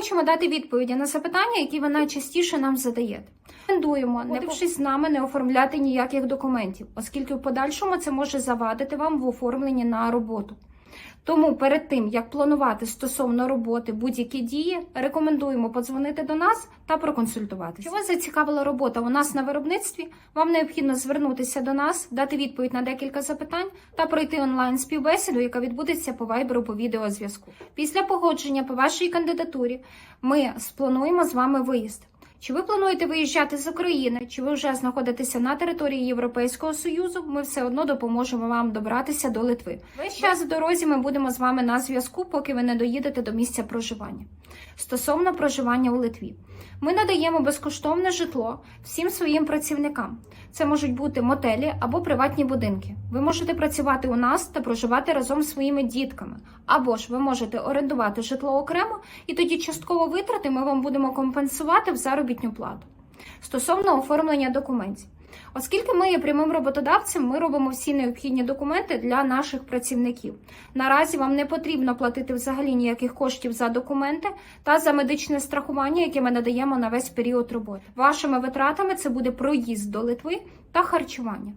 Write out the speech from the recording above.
хочемо дати відповіді на запитання, які ви найчастіше нам задаєте. Рекомендуємо, не пишись з нами, не оформляти ніяких документів, оскільки в подальшому це може завадити вам в оформленні на роботу. Тому перед тим як планувати стосовно роботи будь-які дії, рекомендуємо подзвонити до нас та проконсультуватися. Якщо вас зацікавила робота у нас на виробництві, вам необхідно звернутися до нас, дати відповідь на декілька запитань та пройти онлайн співбесіду, яка відбудеться по вайберу по відеозв'язку. Після погодження по вашій кандидатурі ми сплануємо з вами виїзд. Чи ви плануєте виїжджати з України, чи ви вже знаходитеся на території Європейського Союзу? Ми все одно допоможемо вам добратися до Литви. Весь час в дорозі ми будемо з вами на зв'язку, поки ви не доїдете до місця проживання. Стосовно проживання у Литві, ми надаємо безкоштовне житло всім своїм працівникам. Це можуть бути мотелі або приватні будинки. Ви можете працювати у нас та проживати разом з своїми дітками, або ж ви можете орендувати житло окремо, і тоді частково витрати ми вам будемо компенсувати в заробітню плату. Стосовно оформлення документів. Оскільки ми є прямим роботодавцем, ми робимо всі необхідні документи для наших працівників. Наразі вам не потрібно платити взагалі ніяких коштів за документи та за медичне страхування, яке ми надаємо на весь період роботи. Вашими витратами це буде проїзд до Литви та харчування.